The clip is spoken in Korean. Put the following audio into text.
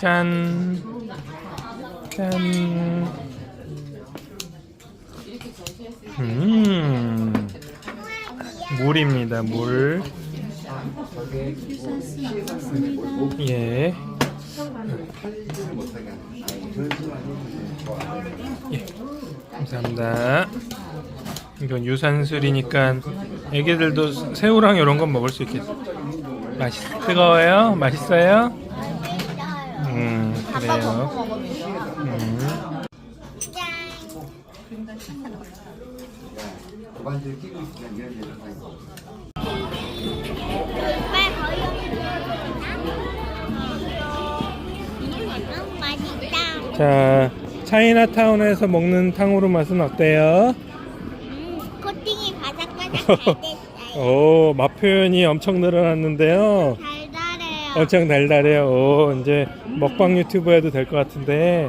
짠. 짠. 음. 물입니다, 물. 예. 예. 감사합니다. 이건 유산슬이니까 애기들도 새우랑 이런 건 먹을 수 있겠어. 맛있 뜨거워요? 맛있어요? 음 그래요. 음. 고반줄 끼고 있으면 이런 데를 가고. 빨리 거기 맛있다. 자 차이나타운에서 먹는 탕후루 맛은 어때요? 음, 코팅이 바삭바삭 잘 됐어요. 오, 맛 표현이 엄청 늘어났는데요. 달 엄청 달달해요. 오, 이제 먹방 유튜브 해도 될 것 같은데.